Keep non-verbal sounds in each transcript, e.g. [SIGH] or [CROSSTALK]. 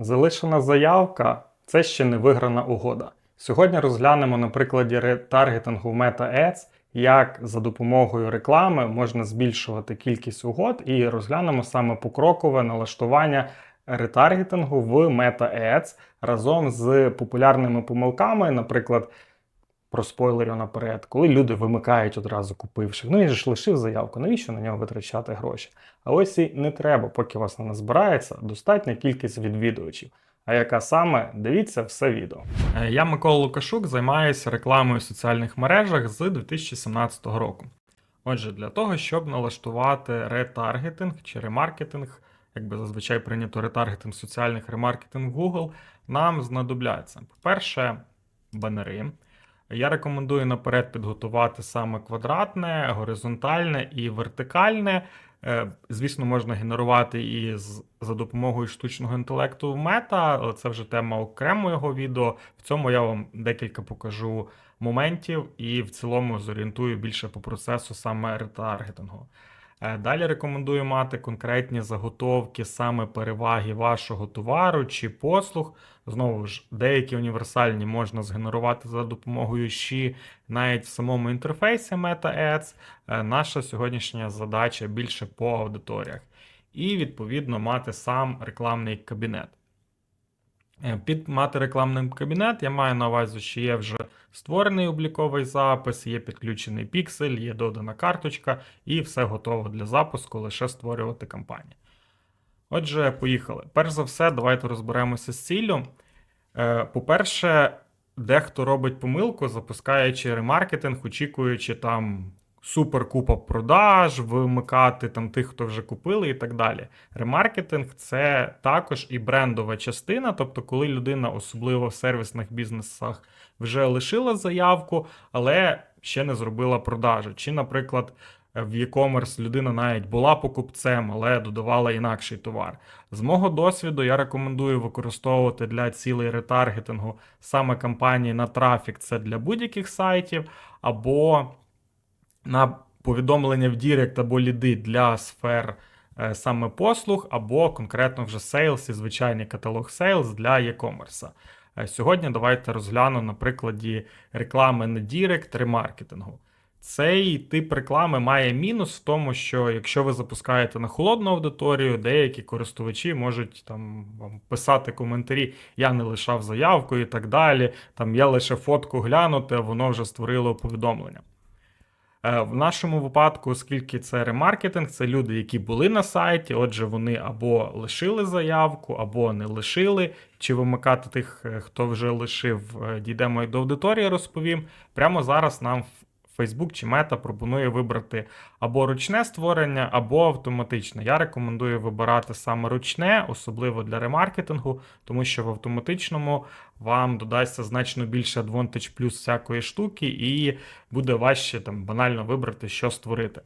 Залишена заявка це ще не виграна угода. Сьогодні розглянемо на прикладі ретаргетингу в Meta Ads, як за допомогою реклами можна збільшувати кількість угод, і розглянемо саме покрокове налаштування ретаргетингу в Meta Ads разом з популярними помилками, наприклад. Про спойлерів наперед, коли люди вимикають одразу купивши. Ну же ж лишив заявку, навіщо на нього витрачати гроші? А ось і не треба, поки вас не назбирається достатня кількість відвідувачів. А яка саме дивіться все відео. Е, Я Микола Лукашук займаюся рекламою в соціальних мережах з 2017 року. Отже, для того, щоб налаштувати ретаргетинг чи ремаркетинг, як би зазвичай прийнято ретаргетинг соціальних ремаркетинг Google, нам знадобляться, по-перше, банери. Я рекомендую наперед підготувати саме квадратне, горизонтальне і вертикальне. Е, Звісно, можна генерувати і за допомогою штучного інтелекту мета, але це вже тема окремого відео. В цьому я вам декілька покажу моментів і в цілому зорієнтую більше по процесу саме ретаргетингу. Е, Далі рекомендую мати конкретні заготовки саме переваги вашого товару чи послуг. Знову ж, деякі універсальні можна згенерувати за допомогою ще навіть в самому інтерфейсі Meta Ads. Е, Наша сьогоднішня задача більше по аудиторіях. І, відповідно, мати сам рекламний кабінет. Е, Під мати рекламний кабінет я маю на увазі, що є вже створений обліковий запис, є підключений піксель, є додана карточка, і все готово для запуску, лише створювати кампанію. Отже, поїхали. Перш за все, давайте розберемося з ціллю. Е, По-перше, дехто робить помилку, запускаючи ремаркетинг, очікуючи там суперкупа продаж, вимикати там тих, хто вже купили, і так далі. Ремаркетинг це також і брендова частина, тобто, коли людина, особливо в сервісних бізнесах, вже лишила заявку, але ще не зробила продажу. Чи, наприклад, в e-commerce людина навіть була покупцем, але додавала інакший товар. З мого досвіду я рекомендую використовувати для цілей ретаргетингу саме кампанії на трафік, це для будь-яких сайтів, або на повідомлення в Дірект або ліди для сфер е, саме послуг, або конкретно вже Sales і звичайний каталог Sales для e-commerce. Е, Сьогодні давайте розгляну на прикладі реклами на Дірект ремаркетингу. Цей тип реклами має мінус в тому, що якщо ви запускаєте на холодну аудиторію, деякі користувачі можуть там вам писати коментарі, я не лишав заявку і так далі. Там я лише фотку глянути, а воно вже створило повідомлення. Е, В нашому випадку, оскільки це ремаркетинг, це люди, які були на сайті, отже, вони або лишили заявку, або не лишили. Чи вимикати тих, е, хто вже лишив, е, дійдемо і до аудиторії, розповім. Прямо зараз нам Facebook чи Meta пропонує вибрати або ручне створення, або автоматичне. Я рекомендую вибирати саме ручне, особливо для ремаркетингу, тому що в автоматичному вам додасться значно більше Advantage плюс всякої штуки, і буде важче там банально вибрати, що створити.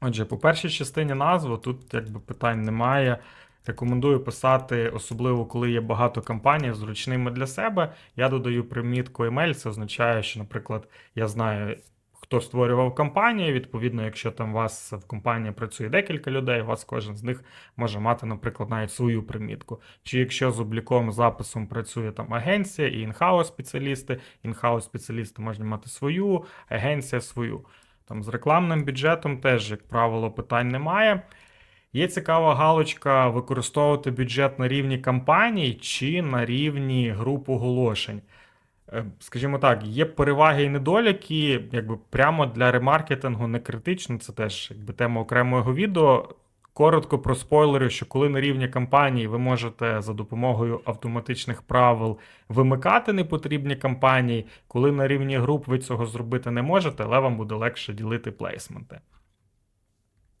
Отже, по першій частині назви тут якби питань немає. Рекомендую писати, особливо коли є багато кампаній зручними для себе. Я додаю примітку email, це означає, що, наприклад, я знаю, хто створював кампанію. Відповідно, якщо там у вас в компанії працює декілька людей, у вас кожен з них може мати, наприклад, навіть свою примітку. Чи якщо з обліковим записом працює там агенція і інхаус спеціалісти, інхаус спеціалісти можуть мати свою, агенція свою. Там з рекламним бюджетом теж, як правило, питань немає. Є цікава галочка використовувати бюджет на рівні кампаній чи на рівні груп оголошень. Е, Скажімо так, є переваги і недоліки, якби прямо для ремаркетингу не критично, це теж якби тема окремого відео. Коротко про спойлери, що коли на рівні кампаній ви можете за допомогою автоматичних правил вимикати непотрібні кампанії, коли на рівні груп ви цього зробити не можете, але вам буде легше ділити плейсменти.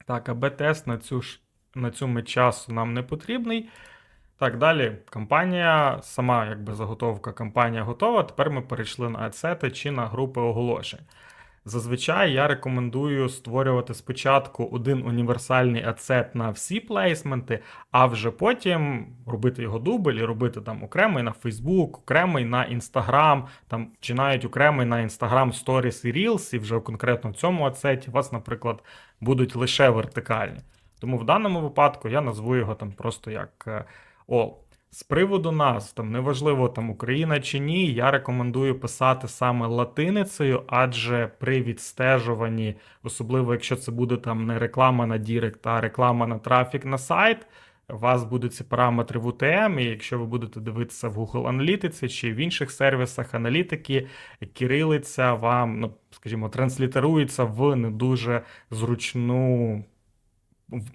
Так, а Б-тест на цю ж на цьому часу нам не потрібний. Так, далі компанія, сама якби заготовка компанія готова. Тепер ми перейшли на адсети чи на групи оголошень. Зазвичай я рекомендую створювати спочатку один універсальний адсет на всі плейсменти, а вже потім робити його дубль і робити там окремий на Facebook, окремий на Instagram, там, чи навіть окремий на Instagram Stories і Reels, і вже конкретно в цьому адсеті у вас, наприклад, будуть лише вертикальні. Тому в даному випадку я назву його там просто як е, All. З приводу нас, там неважливо там Україна чи ні, я рекомендую писати саме латиницею, адже при відстежуванні, особливо якщо це буде там не реклама на Дірект, а реклама на трафік на сайт, у вас будуть ці параметри в UTM, і якщо ви будете дивитися в Google Аналітиці чи в інших сервісах аналітики, кирилиця вам, ну скажімо, транслітерується в не дуже зручну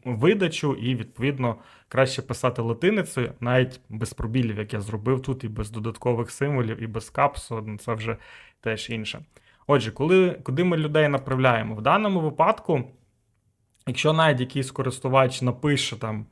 видачу, і відповідно краще писати латиницею, навіть без пробілів, як я зробив тут, і без додаткових символів, і без капсу, ну це вже теж інше. Отже, коли, куди ми людей направляємо? В даному випадку, якщо навіть якийсь користувач напише там.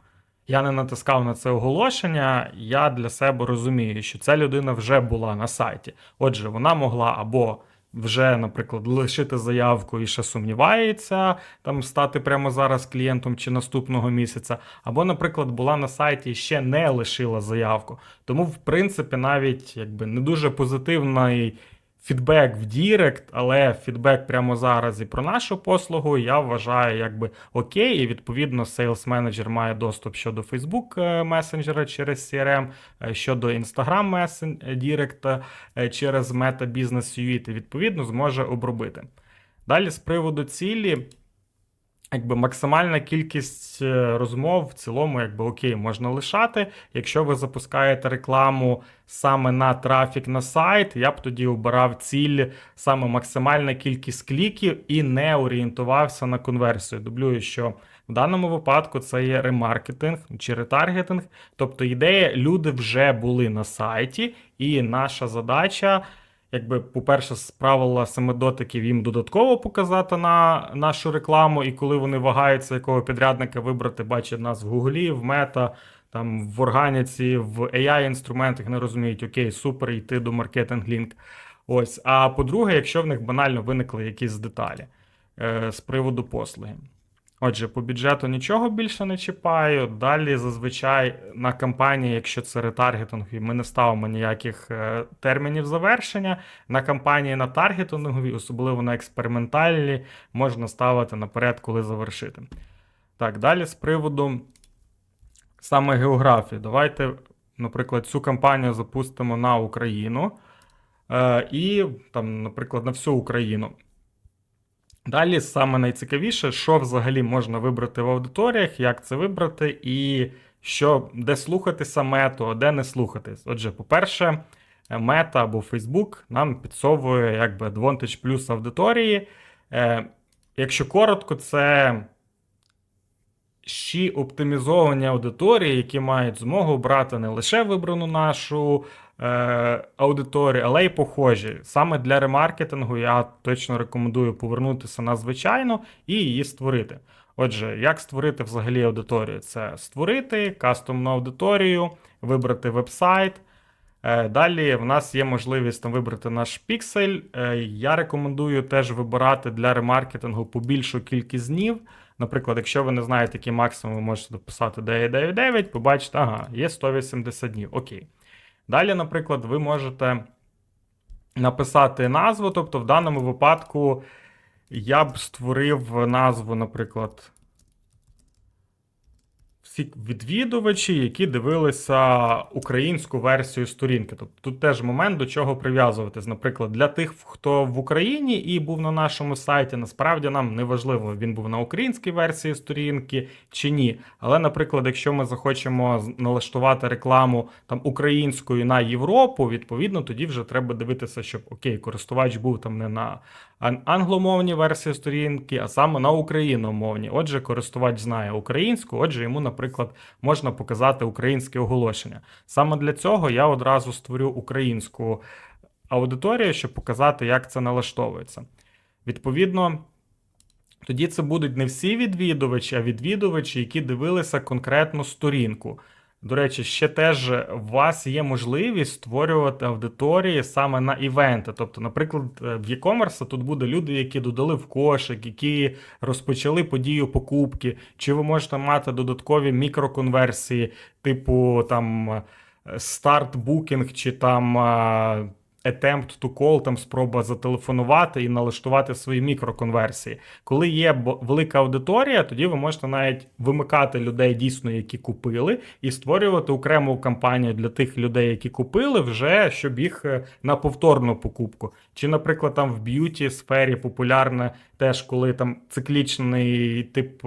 Я не натискав на це оголошення, я для себе розумію, що ця людина вже була на сайті. Отже, вона могла або вже, наприклад, лишити заявку і ще сумнівається, там стати прямо зараз клієнтом чи наступного місяця, або, наприклад, була на сайті і ще не лишила заявку. Тому, в принципі, навіть якби не дуже позитивний фідбек в Дірект, але фідбек прямо зараз і про нашу послугу я вважаю якби окей. І відповідно Sales Manager має доступ щодо Facebook е, месенджера через CRM, е, щодо Instagram Direct е, через Meta Business Suite, і відповідно зможе обробити. Далі з приводу цілі. Якби максимальна кількість е, розмов в цілому, якби окей, можна лишати. Якщо ви запускаєте рекламу саме на трафік на сайт, я б тоді обирав ціль саме максимальна кількість кліків і не орієнтувався на конверсію. Дублюю, що в даному випадку це є ремаркетинг чи ретаргетинг. Тобто ідея, люди вже були на сайті, і наша задача якби, по-перше, з правила семидотиків їм додатково показати на нашу рекламу, і коли вони вагаються, якого підрядника вибрати, бачать нас в Гуглі, в Мета, там в органіці, в AI-інструментах не розуміють, окей, супер, йти до маркетинг лінк. Ось. А по-друге, якщо в них банально виникли якісь деталі е, з приводу послуги. Отже, по бюджету нічого більше не чіпаю. Далі зазвичай на кампанії, якщо це ретаргетингові, ми не ставимо ніяких е, термінів завершення. На кампанії на таргетингові, особливо на експериментальні, можна ставити наперед, коли завершити. Так, далі з приводу саме географії. Давайте, наприклад, цю кампанію запустимо на Україну. Е, і, там, наприклад, на всю Україну. Далі саме найцікавіше, що взагалі можна вибрати в аудиторіях, як це вибрати, і що, де слухатися мету, а де не слухатись. Отже, по-перше, мета або Facebook нам підсовує якби Advantage Plus аудиторії. Е, якщо коротко, це ще оптимізовані аудиторії, які мають змогу брати не лише вибрану нашу е, аудиторію, але й похожі. Саме для ремаркетингу я точно рекомендую повернутися на звичайну і її створити. Отже, як створити взагалі аудиторію? Це створити кастомну аудиторію, вибрати веб-сайт. Е, Далі в нас є можливість там вибрати наш піксель. Е, Я рекомендую теж вибирати для ремаркетингу побільшу кількість днів. Наприклад, якщо ви не знаєте, який максимум, ви можете дописати 999, побачите, ага, є 180 днів. Окей. Далі, наприклад, ви можете написати назву. Тобто, в даному випадку я б створив назву, наприклад, всі відвідувачі, які дивилися українську версію сторінки. Тобто тут теж момент до чого прив'язуватись. Наприклад, для тих, хто в Україні і був на нашому сайті, насправді нам не важливо, він був на українській версії сторінки чи ні. Але, наприклад, якщо ми захочемо налаштувати рекламу там українською на Європу, відповідно, тоді вже треба дивитися, щоб окей, користувач був там не на ан- англомовній версії сторінки, а саме на україномовній. Отже, користувач знає українську, отже, йому, наприклад, можна показати українське оголошення. Саме для цього я одразу створю українську аудиторію, щоб показати, як це налаштовується. Відповідно. Тоді це будуть не всі відвідувачі, а відвідувачі, які дивилися конкретну сторінку. До речі, ще теж у вас є можливість створювати аудиторії саме на івенти. Тобто, наприклад, е, в e-commerce тут буде люди, які додали в кошик, які розпочали подію покупки, чи ви можете мати додаткові мікроконверсії, типу там старт букінг, чи там. Е, attempt to call, там спроба зателефонувати і налаштувати свої мікроконверсії. Коли є велика аудиторія, тоді ви можете навіть вимикати людей дійсно, які купили, і створювати окрему кампанію для тих людей, які купили, вже щоб їх е, на повторну покупку. Чи, наприклад, там в б'юті сфері популярне теж, коли там циклічний тип.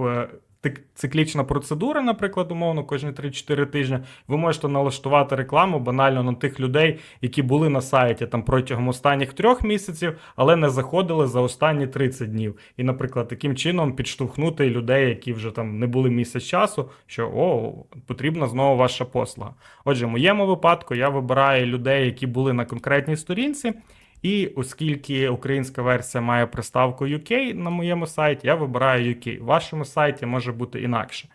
Циклічна процедура, наприклад, умовно, кожні 3-4 тижні, ви можете налаштувати рекламу банально на тих людей, які були на сайті там протягом останніх трьох місяців, але не заходили за останні 30 днів. І, наприклад, таким чином підштовхнути людей, які вже там не були місяць часу, що о, потрібна знову ваша послуга. Отже, в моєму випадку я вибираю людей, які були на конкретній сторінці. І оскільки українська версія має приставку UK на моєму сайті, я вибираю UK. В вашому сайті може бути інакше.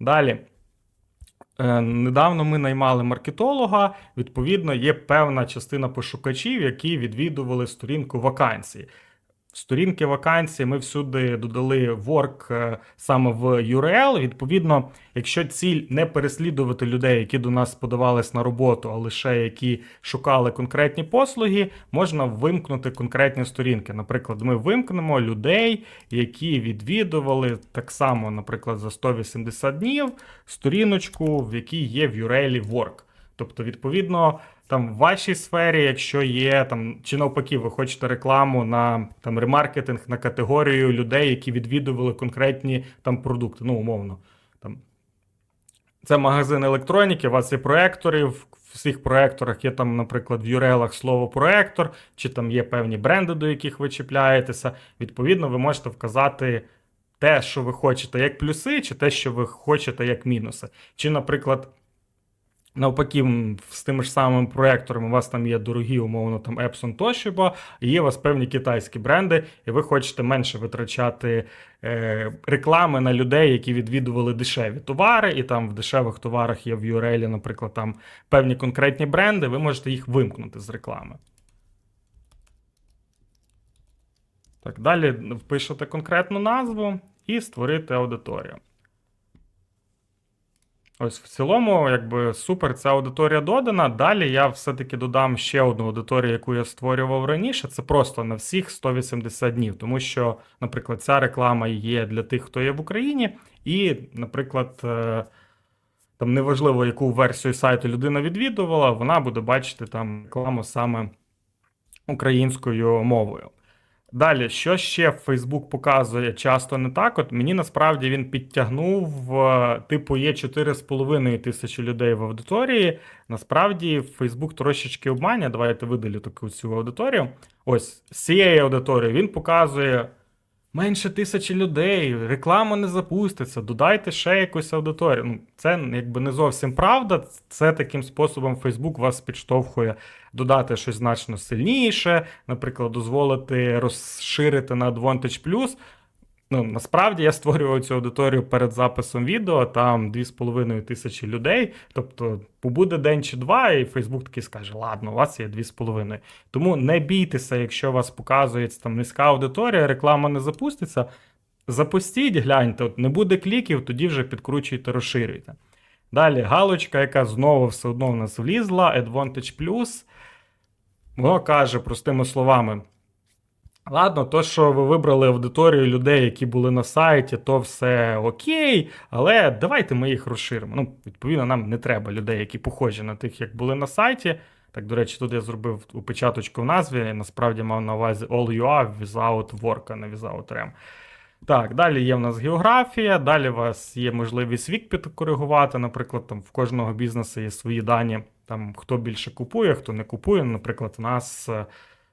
Далі. Е, Недавно ми наймали маркетолога. Відповідно, є певна частина пошукачів, які відвідували сторінку вакансій. Сторінки вакансій ми всюди додали work е, саме в URL. Відповідно, якщо ціль не переслідувати людей, які до нас подавались на роботу, а лише які шукали конкретні послуги, можна вимкнути конкретні сторінки. Наприклад, ми вимкнемо людей, які відвідували так само, наприклад, за 180 днів сторіночку, в якій є в URL work. Тобто, відповідно, там в вашій сфері, якщо є там, чи навпаки, ви хочете рекламу на там ремаркетинг на категорію людей, які відвідували конкретні там продукти, ну умовно. Там це магазин електроніки, у вас є проектори. В всіх проекторах є там, наприклад, в URL слово проектор, чи там є певні бренди, до яких ви чіпляєтеся. Відповідно, ви можете вказати те, що ви хочете як плюси, чи те, що ви хочете як мінуси. Чи, наприклад, навпаки, з тими ж самими проекторами у вас там є дорогі, умовно, там Epson Toshiba, і є у вас певні китайські бренди, і ви хочете менше витрачати е, реклами на людей, які відвідували дешеві товари, і там в дешевих товарах є в URL, наприклад, там певні конкретні бренди, ви можете їх вимкнути з реклами. Так, далі впишете конкретну назву і створити аудиторію. Ось в цілому, якби супер, ця аудиторія додана. Далі я все-таки додам ще одну аудиторію, яку я створював раніше. Це просто на всіх 180 днів. Тому що, наприклад, ця реклама є для тих, хто є в Україні, і, наприклад, е, там неважливо, яку версію сайту людина відвідувала, вона буде бачити там рекламу саме українською мовою. Далі, що ще Facebook показує часто не так. От мені насправді він підтягнув, е, типу, є 4,5 тисячі людей в аудиторії. Насправді, Facebook трошечки обманює. Давайте видалю таку цю аудиторію. Ось з цієї аудиторії він показує менше тисячі людей, реклама не запуститься, додайте ще якусь аудиторію. Ну, це якби не зовсім правда. Це таким способом Facebook вас підштовхує додати щось значно сильніше, наприклад, дозволити розширити на Advantage. Ну, насправді я створював цю аудиторію перед записом відео, там 2,5 тисячі людей. Тобто, побуде день чи два, і Facebook такий скаже: ладно, у вас є 2,5. Тому не бійтеся, якщо у вас показується там низька аудиторія, реклама не запуститься. Запустіть, гляньте, от не буде кліків, тоді вже підкручуйте, розширюйте. Далі галочка, яка знову все одно в нас влізла, Advantage Plus. Воно каже простими словами. Ладно, то, що ви вибрали аудиторію людей, які були на сайті, то все окей, але давайте ми їх розширимо. Ну, відповідно, нам не треба людей, які похожі на тих, як були на сайті. Так, до речі, тут я зробив опечаточку в назві, насправді мав на увазі all you are without work, а не without rem. Так, далі є в нас географія, далі у вас є можливість вік підкоригувати. Наприклад, там в кожного бізнесу є свої дані, там хто більше купує, хто не купує. Наприклад, у нас е,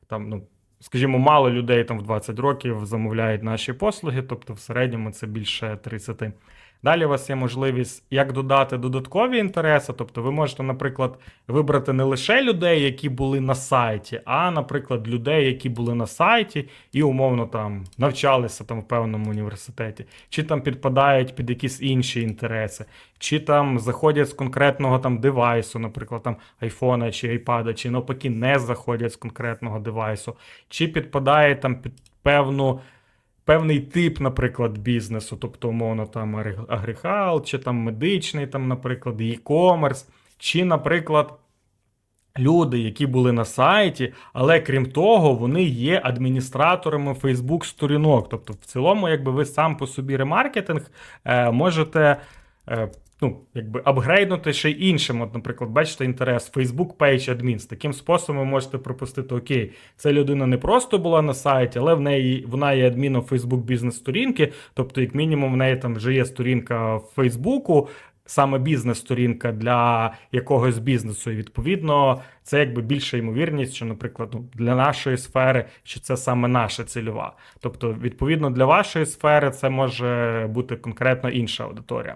там, ну, скажімо, мало людей там в 20 років замовляють наші послуги, тобто в середньому це більше 30. Далі у вас є можливість як додати додаткові інтереси. Тобто, ви можете, наприклад, вибрати не лише людей, які були на сайті, а, наприклад, людей, які були на сайті і умовно там навчалися там в певному університеті, чи там підпадають під якісь інші інтереси, чи там заходять з конкретного там девайсу, наприклад, там айфона чи айпада, чи навпаки не заходять з конкретного девайсу, чи підпадає там під певну певний тип, наприклад, бізнесу, тобто, умовно, там агрихал, чи там медичний, там, наприклад, e-commerce, чи, наприклад, люди, які були на сайті, але крім того, вони є адміністраторами Facebook сторінок. Тобто, в цілому, якби ви сам по собі ремаркетинг е, можете. Ну, якби апгрейднути ще іншим. От, наприклад, бачите інтерес Facebook Page Admins. Таким способом ви можете пропустити: Окей, ця людина не просто була на сайті, але в неї вона є адміном Facebook бізнес-сторінки. Тобто, як мінімум, в неї там вже є сторінка в Фейсбуку, саме бізнес-сторінка для якогось бізнесу. І відповідно, це якби більша ймовірність, що, наприклад, ну, для нашої сфери, що це саме наша цільова. Тобто, відповідно, для вашої сфери це може бути конкретно інша аудиторія.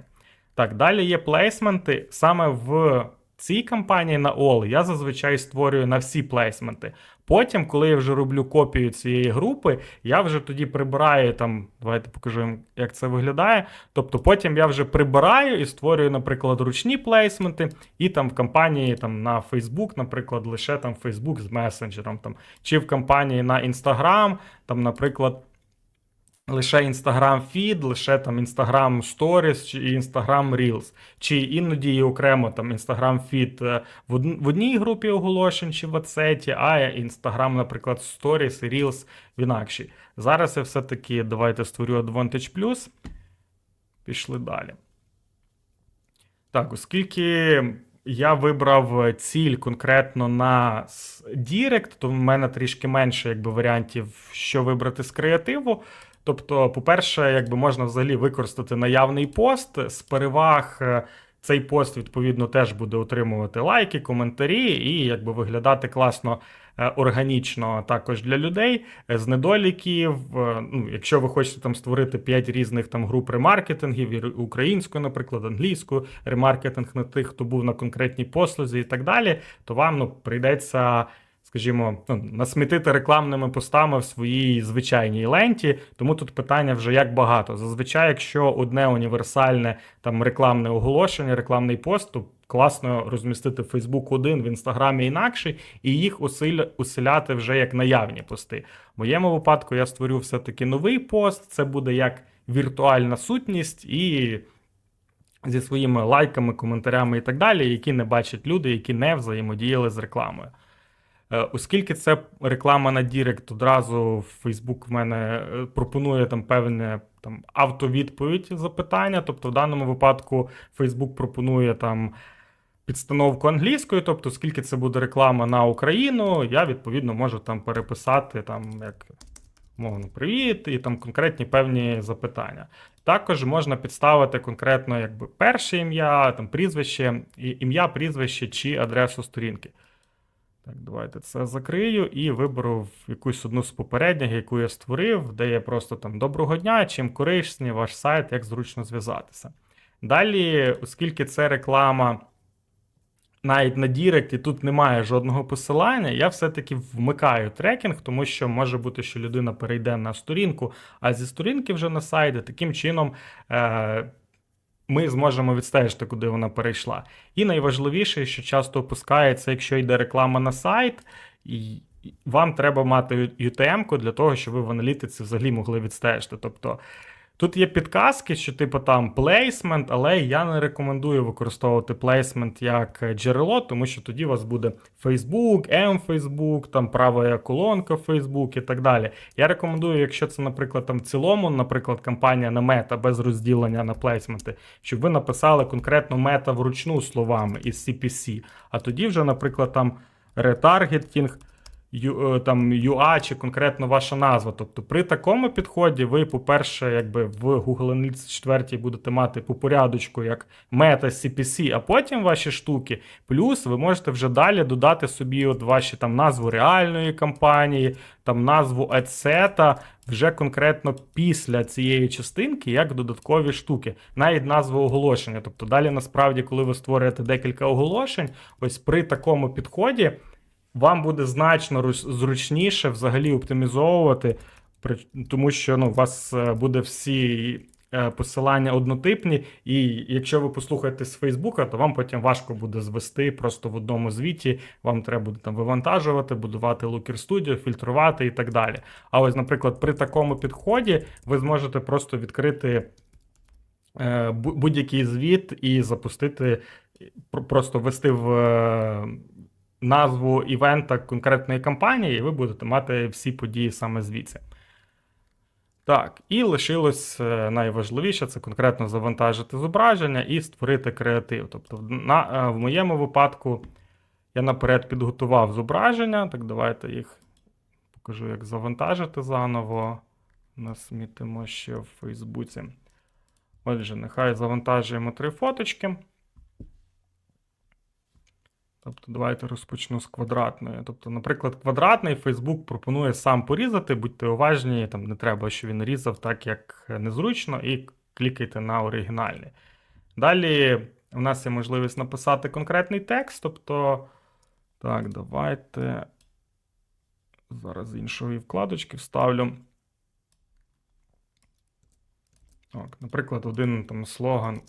Так, далі є плейсменти. Саме в цій кампанії на All я зазвичай створюю на всі плейсменти. Потім, коли я вже роблю копію цієї групи, я вже тоді прибираю там. Давайте покажу як це виглядає. Тобто потім я вже прибираю і створюю, наприклад, ручні плейсменти, і там в кампанії там на Facebook, наприклад, лише там Facebook з месенджером, там, чи в кампанії на Instagram, там, наприклад. Лише Instagram Feed, лише там Instagram Stories чи Instagram Reels, чи іноді і окремо там Instagram Feed е, в, одній групі оголошень чи в WhatsApp, а Instagram, наприклад, Stories і Reels в інакшій. Зараз я все-таки давайте створю Advantage Plus. Пішли далі. Так, оскільки я вибрав ціль конкретно на Direct, то в мене трішки менше якби, варіантів, що вибрати з креативу. Тобто, по-перше, якби можна взагалі використати наявний пост з переваг. е, Цей пост, відповідно, теж буде отримувати лайки, коментарі і якби виглядати класно е, органічно також для людей Е, з недоліків. Ну, якщо ви хочете там створити 5 різних там груп ремаркетингів, українською, наприклад, англійською, ремаркетинг на тих, хто був на конкретній послузі і так далі, то вам ну, прийдеться скажімо, ну, насмітити рекламними постами в своїй звичайній ленті. Тому тут питання вже як багато. Зазвичай, якщо одне універсальне там рекламне оголошення, рекламний пост, то класно розмістити в Facebook один, в інстаграмі інакший, і їх усиля, усиляти вже як наявні пости. В моєму випадку я створю все-таки новий пост. Це буде як віртуальна сутність і. Зі своїми лайками, коментарями і так далі, які не бачать люди, які не взаємодіяли з рекламою. Е, Оскільки це реклама на Дірект, одразу Facebook в мене е, пропонує там певне там автовідповідь запитання. Тобто, в даному випадку Facebook пропонує там підстановку англійською, тобто, оскільки це буде реклама на Україну, я відповідно можу там переписати там як мовно привіт, і там конкретні певні запитання. Також можна підставити конкретно якби перше ім'я, там прізвище, ім'я, прізвище чи адресу сторінки. Так, давайте це закрию і виберу якусь одну з попередніх, яку я створив, де є просто там доброго дня, чим корисний ваш сайт, як зручно зв'язатися. Далі, оскільки це реклама навіть на Дірект, і тут немає жодного посилання, я все-таки вмикаю трекінг, тому що може бути, що людина перейде на сторінку, а зі сторінки вже на сайт, таким чином. Е- ми зможемо відстежити, куди вона перейшла. І найважливіше, що часто опускається, якщо йде реклама на сайт, і вам треба мати UTM-ку для того, щоб ви в аналітиці взагалі могли відстежити. Тобто тут є підказки, що типу там плейсмент, але я не рекомендую використовувати плейсмент як джерело, тому що тоді у вас буде Facebook, M-Facebook, там права колонка Facebook і так далі. Я рекомендую, якщо це, наприклад, там в цілому, наприклад, кампанія на мета без розділення на плейсменти, щоб ви написали конкретно мета вручну словами із CPC, а тоді вже, наприклад, там ретаргетінг. Е, там UA чи конкретно ваша назва. Тобто при такому підході ви, по-перше, якби в Google Analytics 4 будете мати по порядочку як мета CPC, а потім ваші штуки. Плюс ви можете вже далі додати собі от ваші там назву реальної кампанії, там назву адсета вже конкретно після цієї частинки, як додаткові штуки, навіть назву оголошення. Тобто далі, насправді, коли ви створюєте декілька оголошень, ось при такому підході вам буде значно зручніше взагалі оптимізовувати, тому що ну, у вас е, буде всі е, посилання однотипні, і якщо ви послухаєте з Фейсбука, то вам потім важко буде звести просто в одному звіті. Вам треба буде там вивантажувати, будувати Looker Studio, фільтрувати і так далі. А ось, наприклад, при такому підході ви зможете просто відкрити е, будь-який звіт і запустити, просто ввести в. Назву івента конкретної кампанії, і ви будете мати всі події саме звідси. Так, і лишилось е, найважливіше це конкретно завантажити зображення і створити креатив. Тобто, на, е, в моєму випадку я наперед підготував зображення. Так, давайте їх покажу, як завантажити заново. Насмітимо ще в Фейсбуці. Отже, нехай завантажуємо три фоточки. Тобто, давайте розпочну з квадратної. Тобто, наприклад, квадратний Facebook пропонує сам порізати, будьте уважні, там не треба, щоб він різав так, як незручно, і клікайте на оригінальний. Далі у нас є можливість написати конкретний текст. Тобто, так, давайте. Зараз з іншої вкладочки вставлю. Так, наприклад, один там слоган.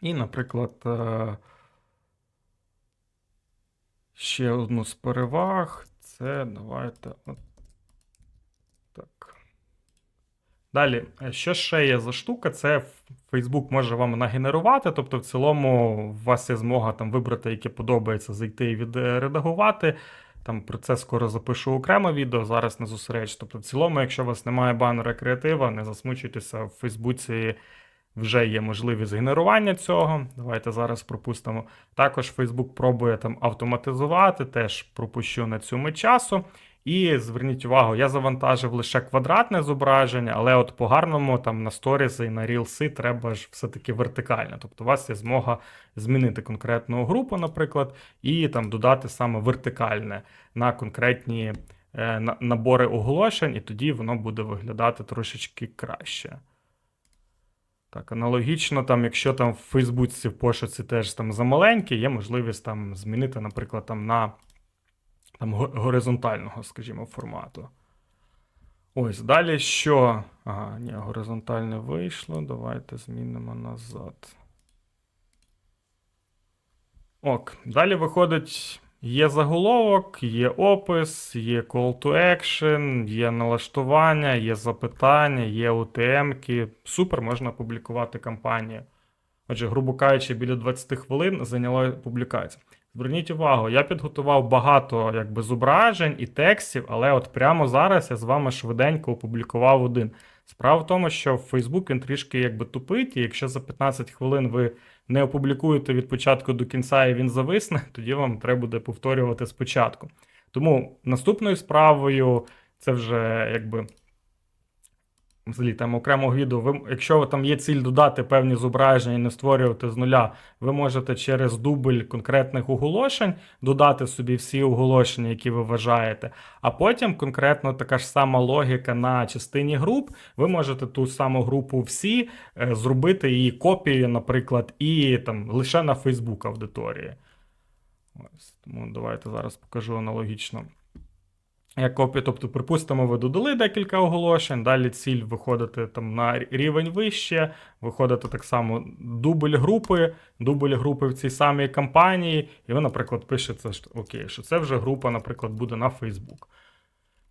І, наприклад, е, ще одну з переваг. Це давайте. От так. Далі, е, що ще є за штука? Це Facebook може вам нагенерувати. Тобто, в цілому, у вас є змога там вибрати, яке подобається, зайти і відредагувати. Там про це скоро запишу окреме відео, зараз не зосередь. Тобто, в цілому, якщо у вас немає банера креатива, не засмучуйтеся, в Фейсбуці вже є можливість генерування цього. Давайте зараз пропустимо. Також Facebook пробує там автоматизувати, теж пропущу на цьому часу. І зверніть увагу, я завантажив лише квадратне зображення, але от по гарному там на сторізи і на рілси треба ж все-таки вертикально. Тобто у вас є змога змінити конкретну групу, наприклад, і там додати саме вертикальне на конкретні е, набори оголошень, і тоді воно буде виглядати трошечки краще. Так, аналогічно, там, якщо там в Фейсбуці в пошуці теж там замаленький, є можливість там змінити, наприклад, там на там, горизонтального, скажімо, формату. Ось, далі що? Ага, ні, горизонтальне вийшло. Давайте змінимо назад. Ок, далі виходить, є заголовок, є опис, є call to action, є налаштування, є запитання, є UTM-ки. Супер, можна публікувати кампанію. Отже, грубо кажучи, біля 20 хвилин зайняла публікація. Зверніть увагу, я підготував багато якби, зображень і текстів, але от прямо зараз я з вами швиденько опублікував один. Справа в тому, що в Facebook він трішки якби тупить, і якщо за 15 хвилин ви не опублікуєте від початку до кінця і він зависне, [LAUGHS] тоді вам треба буде повторювати спочатку. Тому наступною справою це вже якби. Взагалі, там окремого відео, ви, якщо там є ціль додати певні зображення і не створювати з нуля, ви можете через дубль конкретних оголошень додати собі всі оголошення, які ви вважаєте. А потім конкретно така ж сама логіка на частині груп. Ви можете ту саму групу всі е, зробити її копією, наприклад, і там лише на Facebook аудиторії. Ось, тому давайте зараз покажу аналогічно. Як копію, тобто, припустимо, ви додали декілька оголошень, далі ціль виходити там на рівень вище, виходити так само дубль групи, дубль групи в цій самій кампанії, і ви, наприклад, пишете, що окей, що це вже група, наприклад, буде на Facebook.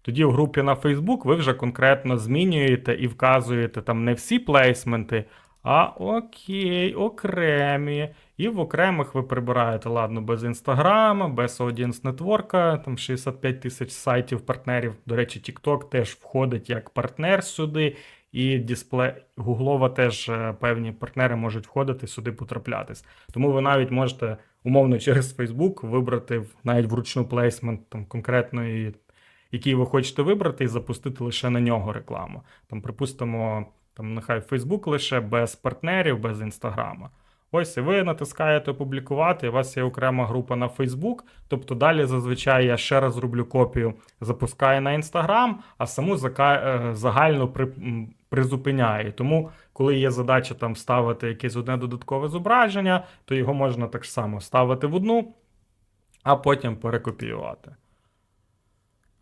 Тоді в групі на Facebook ви вже конкретно змінюєте і вказуєте там не всі плейсменти, а окей, окремі. І в окремих ви прибираєте, ладно, без інстаграма, без аудієнс нетворка, там 65 тисяч сайтів партнерів. До речі, TikTok теж входить як партнер сюди, і дисплей Гуглова теж е, певні партнери можуть входити сюди потраплятись. Тому ви навіть можете умовно через Facebook вибрати навіть вручну плейсмент там конкретної, який ви хочете вибрати, і запустити лише на нього рекламу. Там, припустимо, там нехай Facebook лише без партнерів, без інстаграма. Ось і ви натискаєте опублікувати, у вас є окрема група на Facebook. Тобто далі зазвичай я ще раз роблю копію, запускаю на Instagram, а саму е, при, м, призупиняю. Тому, коли є задача там вставити якесь одне додаткове зображення, то його можна так само ставити в одну, а потім перекопіювати.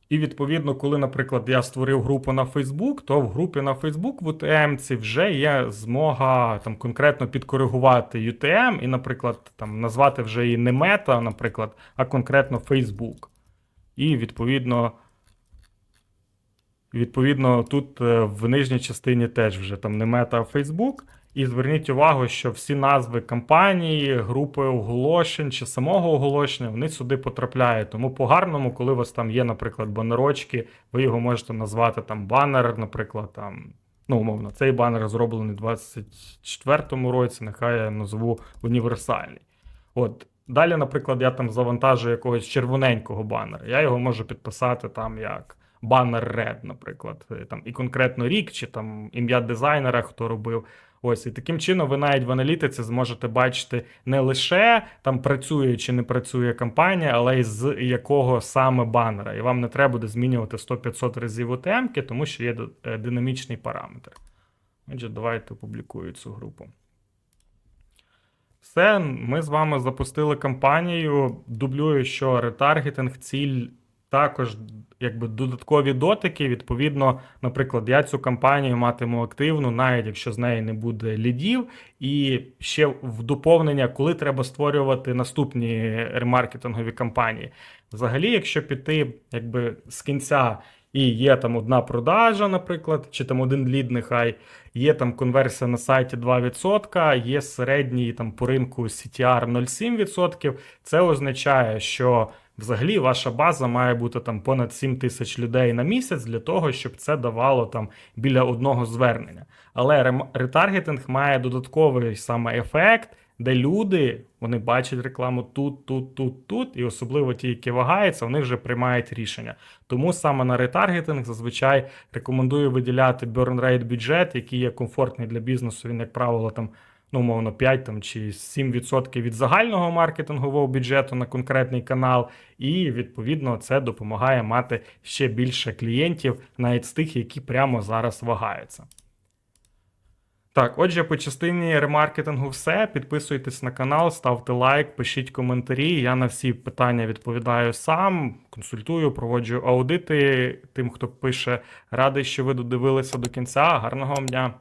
І відповідно, коли, наприклад, я створив групу на Facebook, то в групі на Facebook в UTM вже є змога там конкретно підкоригувати UTM і, наприклад, там назвати вже її не мета, наприклад, а конкретно Facebook. І відповідно. Відповідно, тут е, в нижній частині теж вже там не мета, а Facebook. І зверніть увагу, що всі назви компанії, групи оголошень чи самого оголошення вони сюди потрапляють. Тому по-гарному, коли у вас там є, наприклад, банерочки, ви його можете назвати там банер, наприклад, там. Ну, умовно, цей банер зроблений у 24-му році, нехай я назву універсальний. От. Далі, наприклад, я там завантажую якогось червоненького банера. Я його можу підписати там як банер Red, наприклад, там і конкретно рік, чи там ім'я дизайнера, хто робив. Ось і таким чином ви навіть в аналітиці зможете бачити не лише там працює чи не працює кампанія, але й з якого саме банера. І вам не треба буде змінювати 100-500 разів UTM, тому що є е, динамічний параметр. Отже, давайте опублікую цю групу. Все, ми з вами запустили кампанію. Дублюю, що ретаргетинг ціль також якби додаткові дотики. Відповідно, наприклад, я цю кампанію матиму активну, навіть якщо з неї не буде лідів. І ще в доповнення, коли треба створювати наступні ремаркетингові кампанії. Взагалі, якщо піти якби з кінця. І є там одна продажа, наприклад, чи там один лід, нехай, є там конверсія на сайті 2%, є середній там по ринку CTR 0,7%. Це означає, що взагалі ваша база має бути там понад 7 тисяч людей на місяць для того, щоб це давало там біля одного звернення. Але ретаргетинг має додатковий саме ефект, де люди вони бачать рекламу тут, тут, тут, тут, і особливо ті, які вагаються, вони вже приймають рішення. Тому саме на ретаргетинг зазвичай рекомендую виділяти burn rate бюджет, який є комфортний для бізнесу. Він, як правило, там. Ну, умовно, 5 там, чи 7% від загального маркетингового бюджету на конкретний канал, і відповідно це допомагає мати ще більше клієнтів, навіть з тих, які прямо зараз вагаються. Так, отже, по частині ремаркетингу все. Підписуйтесь на канал, ставте лайк, пишіть коментарі. Я на всі питання відповідаю сам, консультую, проводжу аудити тим, хто пише. Радий, що ви додивилися до кінця. Гарного вам дня!